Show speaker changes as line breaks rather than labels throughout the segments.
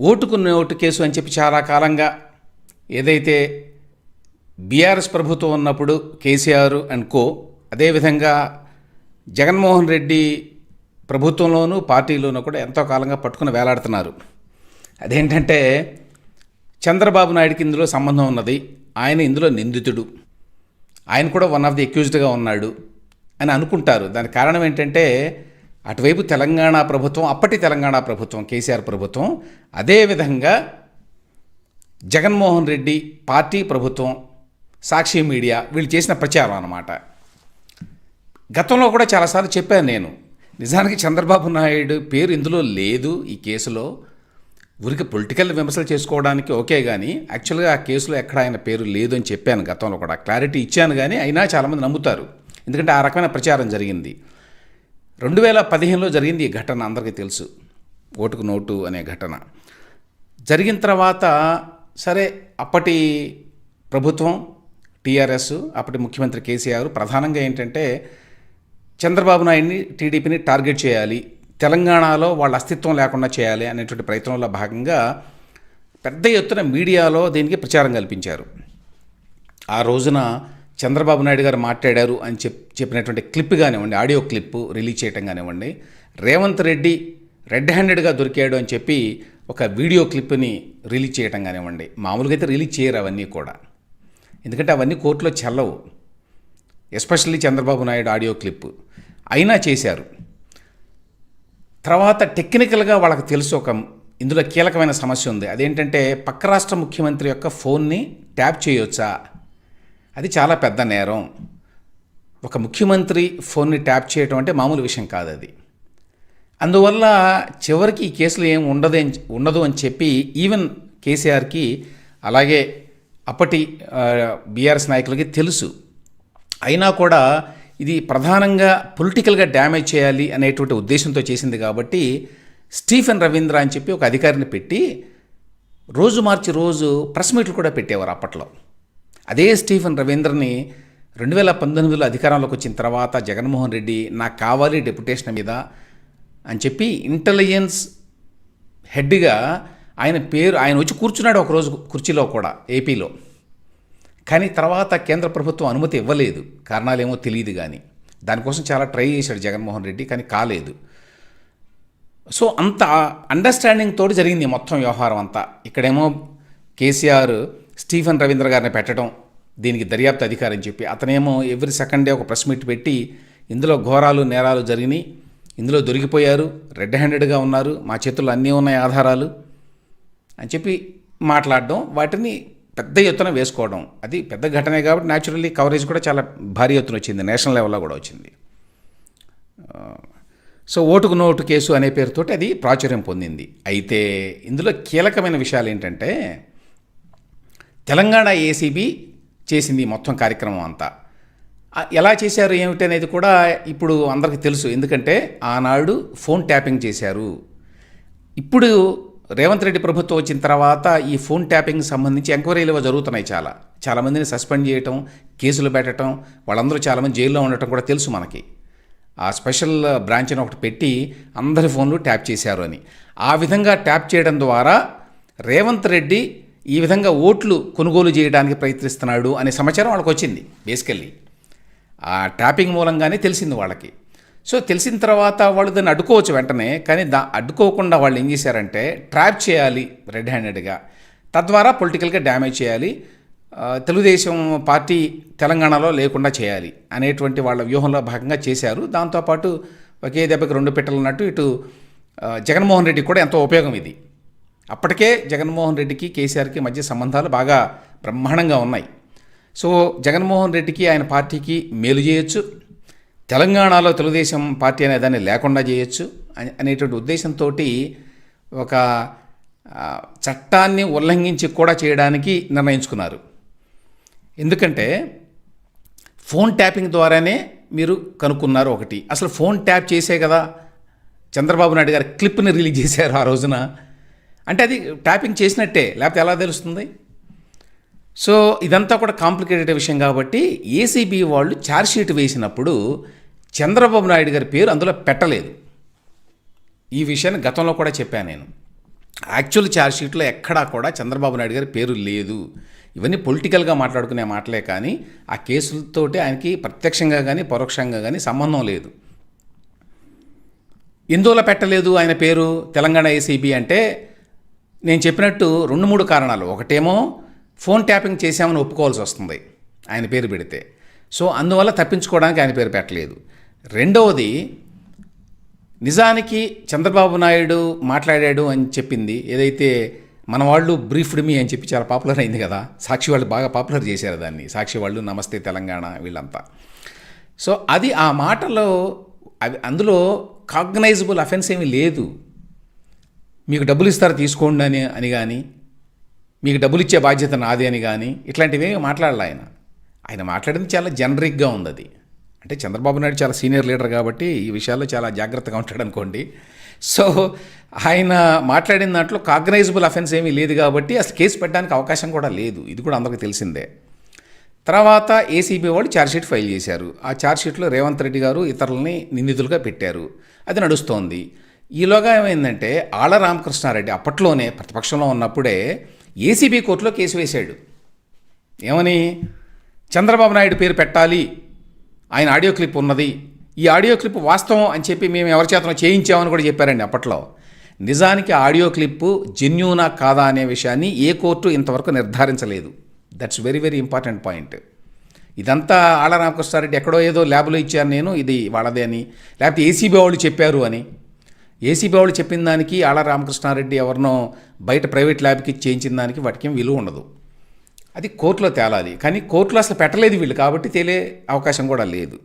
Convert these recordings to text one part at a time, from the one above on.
ఓటుకు note case అని చెప్పి చాలా కాలంగా ఏదైతే బీఆర్ఎస్ ప్రభుత్వం ఉన్నప్పుడు కేసీఆర్ అండ్ కో అదేవిధంగా జగన్మోహన్ రెడ్డి ప్రభుత్వంలోనూ పార్టీలోనూ కూడా ఎంతో కాలంగా పట్టుకుని వేలాడుతున్నారు. అదేంటంటే చంద్రబాబు నాయుడికి ఇందులో సంబంధం ఉన్నది. ఆయన ఇందులో నిందితుడు. ఆయన కూడా వన్ ఆఫ్ ది అక్యూజ్డ్గా ఉన్నాడు అని అనుకుంటారు. దానికి కారణం ఏంటంటే అటువైపు తెలంగాణ ప్రభుత్వం అప్పటి తెలంగాణ ప్రభుత్వం కేసీఆర్ ప్రభుత్వం అదేవిధంగా జగన్మోహన్ రెడ్డి పార్టీ ప్రభుత్వం సాక్షి మీడియా వీళ్ళు చేసిన ప్రచారం అన్నమాట. గతంలో కూడా చాలాసార్లు చెప్పాను నేను నిజానికి చంద్రబాబు నాయుడు పేరు ఇందులో లేదు ఈ కేసులో. ఊరికి పొలిటికల్ విమర్శలు చేసుకోవడానికి ఓకే కానీ యాక్చువల్గా ఆ కేసులో ఎక్కడ ఆయన పేరు లేదు అని చెప్పాను గతంలో కూడా. క్లారిటీ ఇచ్చాను కానీ అయినా చాలామంది నమ్ముతారు. ఎందుకంటే ఆ రకమైన ప్రచారం జరిగింది. రెండు వేల పదిహేనులో జరిగింది ఈ ఘటన అందరికీ తెలుసు. ఓటుకు నోటు అనే ఘటన. జరిగిన తర్వాత సరే అప్పటి ప్రభుత్వం టీఆర్ఎస్ అప్పటి ముఖ్యమంత్రి కేసీఆర్ ప్రధానంగా ఏంటంటే చంద్రబాబు నాయుడిని టీడీపీని టార్గెట్ చేయాలి. తెలంగాణలో వాళ్ళ అస్తిత్వం లేకుండా చేయాలి అనేటువంటి ప్రయత్నంలో భాగంగా పెద్ద ఎత్తున మీడియాలో దీనికి ప్రచారం కల్పించారు. ఆ రోజున చంద్రబాబు నాయుడు గారు మాట్లాడారు అని చెప్ చెప్పినటువంటి క్లిప్ కానివ్వండి ఆడియో క్లిప్ రిలీజ్ చేయటం కానివ్వండి రేవంత్ రెడ్డి రెడ్ హ్యాండెడ్గా దొరికాడు అని చెప్పి ఒక వీడియో క్లిప్ని రిలీజ్ చేయటం కానివ్వండి. మామూలుగా అయితే రిలీజ్ చేయరు అవన్నీ కూడా. ఎందుకంటే అవన్నీ కోర్టులో చెల్లవు. Especially Chandrababu Naidu audio clip. అయినా చేశారు. తర్వాత టెక్నికల్గా వాళ్ళకి తెలుసు ఒక ఇందులో కీలకమైన సమస్య ఉంది. అదేంటంటే పక్క రాష్ట్ర ముఖ్యమంత్రి యొక్క ఫోన్ని ట్యాప్ చేయొచ్చా? అది చాలా పెద్ద నేరం. ఒక ముఖ్యమంత్రి ఫోన్ని ట్యాప్ చేయటం అంటే మామూలు విషయం కాదు అది. అందువల్ల చివరికి ఈ కేసులు ఏం ఉండదు అని- ఉండదు అని చెప్పి ఈవెన్ కేసీఆర్కి అలాగే అప్పటి బీఆర్ఎస్ నాయకులకి తెలుసు. అయినా కూడా ఇది ప్రధానంగా పొలిటికల్గా డ్యామేజ్ చేయాలి అనేటువంటి ఉద్దేశంతో చేసింది కాబట్టి స్టీఫెన్ రవీంద్ర అని చెప్పి ఒక అధికారిని పెట్టి రోజు మార్చి రోజు ప్రెస్ మీట్లు కూడా పెట్టేవారు అప్పట్లో. అదే స్టీఫెన్ రవీంద్రని రెండు వేల పంతొమ్మిదిలో అధికారంలోకి వచ్చిన తర్వాత జగన్మోహన్ రెడ్డి నాకు కావాలి డెప్యుటేషన్ మీద అని చెప్పి ఇంటెలిజెన్స్ హెడ్గా ఆయన పేరు ఆయన వచ్చి కూర్చున్నాడు ఒకరోజు కుర్చీలో కూడా ఏపీలో. కానీ తర్వాత కేంద్ర ప్రభుత్వం అనుమతి ఇవ్వలేదు. కారణాలేమో తెలియదు కానీ దానికోసం చాలా ట్రై చేశాడు జగన్మోహన్ రెడ్డి కానీ కాలేదు. సో అంత అండర్స్టాండింగ్ తోటి జరిగింది మొత్తం వ్యవహారం అంతా. ఇక్కడేమో కేసీఆర్ స్టీఫెన్ రవీంద్ర గారిని పెట్టడం దీనికి దర్యాప్తు అధికారం చెప్పి అతనేమో ఎవ్రీ సెకండ్ డే ఒక ప్రెస్ మీట్ పెట్టి ఇందులో ఘోరాలు నేరాలు జరిగినాయి. ఇందులో దొరికిపోయారు. రెడ్ హ్యాండెడ్గా ఉన్నారు. మా చేతుల్లో అన్నీ ఉన్నాయి ఆధారాలు అని చెప్పి మాట్లాడడం వాటిని పెద్ద ఎత్తున వేసుకోవడం. అది పెద్ద ఘటనే కాబట్టి న్యాచురల్లీ కవరేజ్ కూడా చాలా భారీ ఎత్తున వచ్చింది. నేషనల్ లెవెల్లో కూడా వచ్చింది. సో ఓటుకు నోటు కేసు అనే పేరుతోటి అది ప్రాచుర్యం పొందింది. అయితే ఇందులో కీలకమైన విషయాలు ఏంటంటే తెలంగాణ ఏసీబీ చేసింది మొత్తం కార్యక్రమం అంతా. ఎలా చేశారు ఏమిటి అనేది కూడా ఇప్పుడు అందరికీ తెలుసు. ఎందుకంటే ఆనాడు ఫోన్ ట్యాపింగ్ చేశారు. ఇప్పుడు రేవంత్ రెడ్డి ప్రభుత్వం వచ్చిన తర్వాత ఈ ఫోన్ ట్యాపింగ్ సంబంధించి ఎంక్వైరీలు జరుగుతున్నాయి చాలా. చాలామందిని సస్పెండ్ చేయటం కేసులు పెట్టడం వాళ్ళందరూ చాలామంది జైల్లో ఉండటం కూడా తెలుసు మనకి. ఆ స్పెషల్ బ్రాంచ్ని ఒకటి పెట్టి అందరి ఫోన్లు ట్యాప్ చేశారు అని. ఆ విధంగా ట్యాప్ చేయడం ద్వారా రేవంత్ రెడ్డి ఈ విధంగా ఓట్లు కొనుగోలు చేయడానికి ప్రయత్నిస్తున్నాడు అనే సమాచారం వాళ్ళకి వచ్చింది బేసికల్లీ ఆ ట్యాపింగ్ మూలంగానే తెలిసింది వాళ్ళకి. సో తెలిసిన తర్వాత వాళ్ళు దాన్ని అడ్డుకోవచ్చు వెంటనే కానీ దా అడ్డుకోకుండా వాళ్ళు ఏం చేశారంటే ట్రాప్ చేయాలి రెడ్ హ్యాండెడ్గా తద్వారా పొలిటికల్గా డ్యామేజ్ చేయాలి. తెలుగుదేశం పార్టీ తెలంగాణలో లేకుండా చేయాలి అనేటువంటి వాళ్ళ వ్యూహంలో భాగంగా చేశారు. దాంతోపాటు ఒకే దెబ్బకి రెండు పెట్టలు ఉన్నట్టు ఇటు జగన్మోహన్ రెడ్డికి కూడా ఎంతో ఉపయోగం ఇది. అప్పటికే జగన్మోహన్ రెడ్డికి కేసీఆర్కి మధ్య సంబంధాలు బాగా బ్రహ్మాండంగా ఉన్నాయి. సో జగన్మోహన్ రెడ్డికి ఆయన పార్టీకి మేలు చేయొచ్చు. తెలంగాణలో తెలుగుదేశం పార్టీ అనే దాన్ని లేకుండా చేయొచ్చు అనేటువంటి ఉద్దేశంతో ఒక చట్టాన్ని ఉల్లంఘించి కూడా చేయడానికి నిర్ణయించుకున్నారు. ఎందుకంటే ఫోన్ ట్యాపింగ్ ద్వారానే మీరు కనుక్కున్నారు ఒకటి. అసలు ఫోన్ ట్యాప్ చేసే కదా చంద్రబాబు నాయుడు గారు క్లిప్ని రిలీజ్ చేశారు ఆ రోజున. అంటే అది ట్యాపింగ్ చేసినట్టే లేకపోతే ఎలా తెలుస్తుంది? సో ఇదంతా కూడా కాంప్లికేటెడ్ విషయం కాబట్టి ఏసీబీ వాళ్ళు ఛార్జ్షీట్ వేసినప్పుడు చంద్రబాబు నాయుడు గారి పేరు అందులో పెట్టలేదు. ఈ విషయాన్ని గతంలో కూడా చెప్పాను నేను. యాక్చువల్ ఛార్జ్షీట్లో ఎక్కడా కూడా చంద్రబాబు నాయుడు గారి పేరు లేదు. ఇవన్నీ పొలిటికల్గా మాట్లాడుకునే మాటలే కానీ ఆ కేసులతోటి ఆయనకి ప్రత్యక్షంగా కానీ పరోక్షంగా కానీ సంబంధం లేదు. ఎందువల్ల పెట్టలేదు ఆయన పేరు? తెలంగాణ ఏసీబీ అంటే నేను చెప్పినట్టు రెండు మూడు కారణాలు. ఒకటేమో ఫోన్ ట్యాపింగ్ చేశామని ఒప్పుకోవాల్సి వస్తుంది. ఆయన పేరు పెడితే. సో అందువల్ల తప్పించుకోవడానికి ఆయన పేరు పెట్టలేదు. రెండవది నిజానికి చంద్రబాబు నాయుడు మాట్లాడాడు అని చెప్పింది. ఏదైతే మన వాళ్ళు బ్రీఫ్డ్ మీ అని చెప్పి చాలా పాపులర్ అయింది కదా. సాక్షి వాళ్ళు బాగా పాపులర్ చేశారు దాన్ని. సాక్షి వాళ్ళు నమస్తే తెలంగాణ వీళ్ళంతా. సో అది ఆ మాటలో అవి అందులో కాగ్నైజబుల్ అఫెన్స్ ఏమీ లేదు. మీకు డబ్బులు ఇస్తారు తీసుకోండి అని అని కానీ మీకు డబ్బులు ఇచ్చే బాధ్యత నాది అని కానీ ఇట్లాంటివి మాట్లాడాలి ఆయన. ఆయన మాట్లాడింది చాలా జనరిక్గా ఉంది అది అంటే చంద్రబాబు నాయుడు చాలా సీనియర్ లీడర్ కాబట్టి ఈ విషయాల్లో చాలా జాగ్రత్తగా ఉంటాడు అనుకోండి. సో ఆయన మాట్లాడిన దాంట్లో కాగ్నైజబుల్ అఫెన్స్ ఏమీ లేదు కాబట్టి అసలు కేసు పెట్టడానికి అవకాశం కూడా లేదు. ఇది కూడా అందరికీ తెలిసిందే. తర్వాత ఏసీబీ వాళ్ళు ఛార్జ్షీట్ ఫైల్ చేశారు. ఆ ఛార్జ్షీట్లో రేవంత్ రెడ్డి గారు ఇతరులని నిందితులుగా పెట్టారు. అది నడుస్తోంది. ఈలోగా ఏమైందంటే ఆళ్ళ రామకృష్ణారెడ్డి అప్పట్లోనే ప్రతిపక్షంలో ఉన్నప్పుడే ఏసీబీ కోర్టులో కేసు వేశాడు. ఏమని? చంద్రబాబు నాయుడు పేరు పెట్టాలి. ఆయన ఆడియో క్లిప్ ఉన్నది. ఈ ఆడియో క్లిప్ వాస్తవం అని చెప్పి మేము ఎవరి చేతనో చేయించామని కూడా చెప్పారండి అప్పట్లో. నిజానికి ఆడియో క్లిప్పు జెన్యూనా కాదా అనే విషయాన్ని ఏ కోర్టు ఇంతవరకు నిర్ధారించలేదు. That's very very important point ఇదంతా ఆళ్ళ రామకృష్ణారెడ్డి ఎక్కడో ఏదో ల్యాబ్లో ఇచ్చాను నేను ఇది వాళ్ళదే అని. లేకపోతే ఏసీబీ వాళ్ళు చెప్పారు అని. ఏసీబీ వాళ్ళు చెప్పిన దానికి ఆళ్ళ రామకృష్ణారెడ్డి ఎవరినో బయట ప్రైవేట్ ల్యాబ్కి చేయించిన దానికి వాటికి విలువ ఉండదు. అది కోర్టులో తేలాలి. కానీ కోర్టులో అసలు పెట్టలేదు వీళ్ళు కాబట్టి తేలే అవకాశం కూడా లేదు.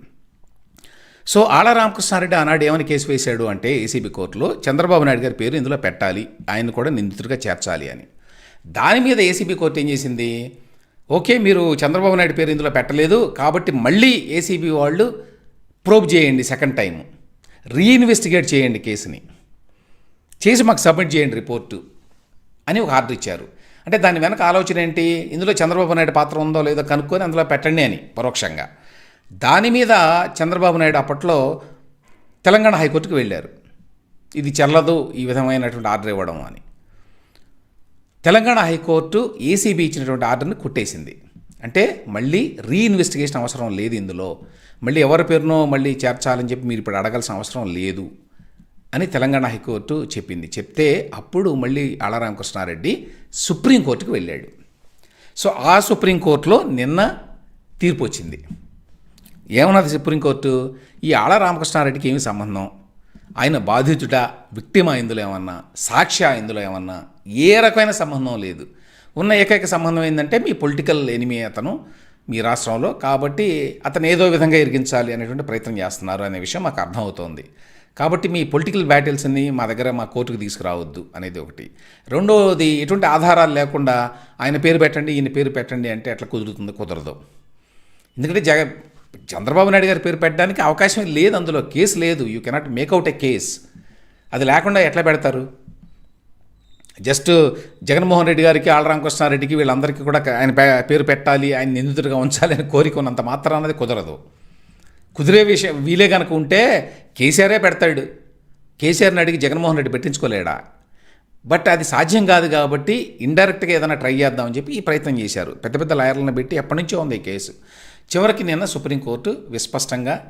సో ఆళ్ళ రామకృష్ణారెడ్డి ఆనాడు ఏమని కేసు వేశాడు అంటే ఏసీబీ కోర్టులో చంద్రబాబు నాయుడు గారి పేరు ఇందులో పెట్టాలి. ఆయన కూడా నిందితుడిగా చేర్చాలి అని. దాని మీద ఏసీబీ కోర్టు ఏం చేసింది? ఓకే మీరు చంద్రబాబు నాయుడు పేరు ఇందులో పెట్టలేదు కాబట్టి మళ్ళీ ఏసీబీ వాళ్ళు ప్రోబ్ చేయండి సెకండ్ టైం రీఇన్వెస్టిగేట్ చేయండి కేసుని. చేసి మాకు సబ్మిట్ చేయండి రిపోర్టు అని ఒక ఆర్డర్ ఇచ్చారు. అంటే దాని వెనక ఆలోచన ఏంటి? ఇందులో చంద్రబాబు నాయుడు పాత్ర ఉందో లేదో కనుక్కొని అందులో పెట్టండి అని పరోక్షంగా. దాని మీద చంద్రబాబు నాయుడు అప్పట్లో తెలంగాణ హైకోర్టుకు వెళ్ళారు. ఇది చెల్లదు ఈ విధమైనటువంటి ఆర్డర్ ఇవ్వడం అని. తెలంగాణ హైకోర్టు ఏసీబీ ఇచ్చినటువంటి ఆర్డర్ని కొట్టేసింది. అంటే మళ్ళీ రీఇన్వెస్టిగేషన్ అవసరం లేదు ఇందులో. మళ్ళీ ఎవరి పేరునో మళ్ళీ చేర్చాలని చెప్పి మీరు ఇప్పుడు అడగాల్సిన అవసరం లేదు అని తెలంగాణ హైకోర్టు చెప్పింది. చెప్తే అప్పుడు మళ్ళీ ఆళరామకృష్ణారెడ్డి సుప్రీంకోర్టుకు వెళ్ళాడు. సో ఆ సుప్రీంకోర్టులో నిన్న తీర్పు వచ్చింది. ఏమన్నది సుప్రీంకోర్టు ఈ ఆళ్ళ రామకృష్ణారెడ్డికి ఏమి సంబంధం? ఆయన బాధితుడా? విక్టిమా ఇందులో ఏమన్నా? సాక్ష్య ఇందులో ఏమన్నా? ఏ రకమైన సంబంధం లేదు. ఉన్న ఏకైక సంబంధం ఏంటంటే మీ పొలిటికల్ ఎనిమి అతను మీ రాష్ట్రంలో. కాబట్టి అతను ఏదో విధంగా ఇరిగించాలి అనేటువంటి ప్రయత్నం చేస్తున్నారు అనే విషయం మాకు అర్థమవుతోంది. కాబట్టి మీ పొలిటికల్ బ్యాటిల్స్ని మా దగ్గర మా కోర్టుకు తీసుకురావద్దు అనేది ఒకటి. రెండవది ఎటువంటి ఆధారాలు లేకుండా ఆయన పేరు పెట్టండి ఈయన పేరు పెట్టండి అంటే ఎట్లా కుదురుతుంది కుదరదు. ఎందుకంటే జగ చంద్రబాబు నాయుడు గారి పేరు పెట్టడానికి అవకాశం లేదు అందులో. కేసు లేదు. You cannot make out a case అది లేకుండా ఎట్లా పెడతారు? జస్ట్ జగన్మోహన్ రెడ్డి గారికి ఆళ్ళ రామకృష్ణారెడ్డికి వీళ్ళందరికీ కూడా ఆయన పే- పేరు పెట్టాలి ఆయన నిందితుడిగా ఉంచాలి అని కోరిక ఉన్నంత మాత్రం అన్నది కుదరదు. కుదిరే విషయం వీలే కనుక ఉంటే కేసీఆరే పెడతాడు. కేసీఆర్ని అడిగి జగన్మోహన్ రెడ్డి పెట్టించుకోలేడా? బట్ అది సాధ్యం కాదు కాబట్టి ఇండైరెక్ట్గా ఏదైనా ట్రై చేద్దామని చెప్పి ఈ ప్రయత్నం చేశారు. పెద్ద పెద్ద లాయర్లను పెట్టి ఎప్పటి నుంచో ఉంది ఈ కేసు. చివరికి నిన్న సుప్రీంకోర్టు విస్పష్టంగా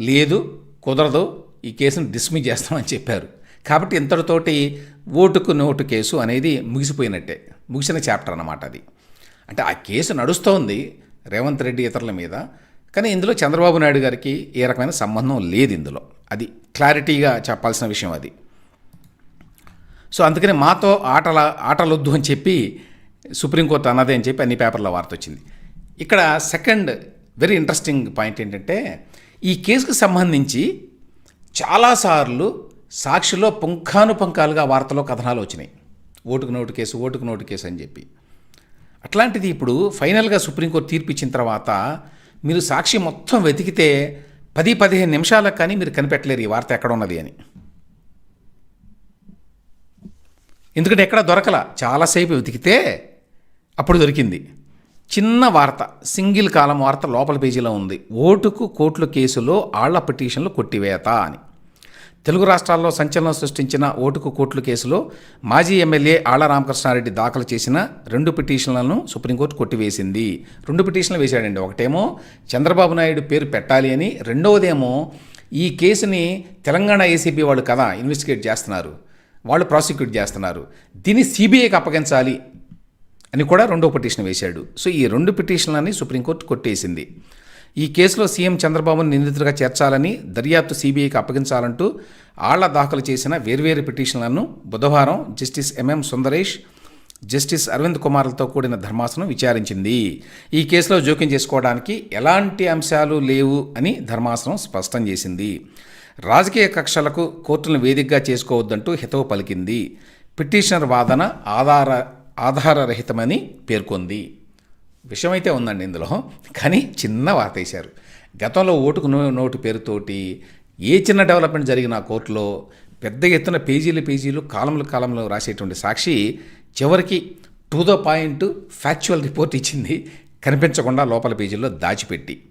లేదు కుదరదు ఈ కేసును డిస్మిస్ చేస్తామని చెప్పారు. కాబట్టి ఇంతటితోటి ఓటుకు నోటు కేసు అనేది ముగిసిపోయినట్టే. ముగిసిన చాప్టర్ అన్నమాట అది. అంటే ఆ కేసు నడుస్తోంది రేవంత్ రెడ్డి ఇతరుల మీద కానీ ఇందులో చంద్రబాబు నాయుడు గారికి ఏ రకమైన సంబంధం లేదు ఇందులో. అది క్లారిటీగా చెప్పాల్సిన విషయం అది. సో అందుకని మాతో ఆటల ఆటలొద్దు అని చెప్పి సుప్రీంకోర్టు అన్నదే అని చెప్పి అన్ని పేపర్లో వార్త వచ్చింది. ఇక్కడ సెకండ్ వెరీ ఇంట్రెస్టింగ్ పాయింట్ ఏంటంటే ఈ కేసుకు సంబంధించి చాలాసార్లు సాక్షిలో పుంఖానుపుంఖాలుగా వార్తలో కథనాలు వచ్చినాయి. ఓటుకు నోటు కేసు ఓటుకు నోటు కేసు అని చెప్పి. అట్లాంటిది ఇప్పుడు ఫైనల్గా సుప్రీంకోర్టు తీర్పు ఇచ్చిన తర్వాత మీరు సాక్షి మొత్తం వెతికితే పది పదిహేను నిమిషాలకు కానీ మీరు కనిపెట్టలేరు ఈ వార్త ఎక్కడ ఉన్నది అని. ఎందుకంటే ఎక్కడ దొరకల. చాలాసేపు వెతికితే అప్పుడు దొరికింది. చిన్న వార్త సింగిల్ కాలం వార్త లోపల పేజీలో ఉంది. ఓటుకు కోట్ల కేసులో ఆళ్ళ పిటిషన్లు కొట్టివేత అని. తెలుగు రాష్ట్రాల్లో సంచలనం సృష్టించిన ఓటుకు కోట్లు కేసులో మాజీ ఎమ్మెల్యే ఆళ్ళ రామకృష్ణారెడ్డి దాఖలు చేసిన రెండు పిటిషన్లను సుప్రీంకోర్టు కొట్టివేసింది. రెండు పిటిషన్లు వేశాడండి. ఒకటేమో చంద్రబాబు నాయుడు పేరు పెట్టాలి అని. రెండవదేమో ఈ కేసుని తెలంగాణ ఏసీబీ వాళ్ళు కదా ఇన్వెస్టిగేట్ చేస్తున్నారు. వాళ్ళు ప్రాసిక్యూట్ చేస్తున్నారు. దీన్ని సిబిఐకి అప్పగించాలి అని కూడా రెండో పిటిషన్ వేశాడు. సో ఈ రెండు పిటిషన్లని సుప్రీంకోర్టు కొట్టేసింది. ఈ కేసులో సీఎం చంద్రబాబును నిందితుడిగా చేర్చాలని దర్యాప్తు సీబీఐకి అప్పగించాలంటూ ఆళ్ళ దాఖలు చేసిన వేర్వేరు పిటిషన్లను బుధవారం justice MM Sundaresh justice Aravind కుమార్లతో కూడిన ధర్మాసనం విచారించింది. ఈ కేసులో జోక్యం చేసుకోవడానికి ఎలాంటి అంశాలు లేవు అని ధర్మాసనం స్పష్టం చేసింది. రాజకీయ కక్షలకు కోర్టులను వేదికగా చేసుకోవద్దంటూ హితవు పలికింది. పిటిషనర్ వాదన ఆధార ఆధారరహితమని పేర్కొంది. విషమైతే ఉందండి ఇందులో. కానీ చిన్న వార్త వేశారు గతంలో ఓటుకు నో నోటు పేరుతోటి ఏ చిన్న డెవలప్మెంట్ జరిగిన కోర్టులో పెద్ద ఎత్తున పేజీలు పేజీలు కాలంలో కాలంలో రాసేటువంటి సాక్షి చివరికి to the point factual report ఇచ్చింది. కనిపించకుండా లోపల పేజీల్లో దాచిపెట్టి.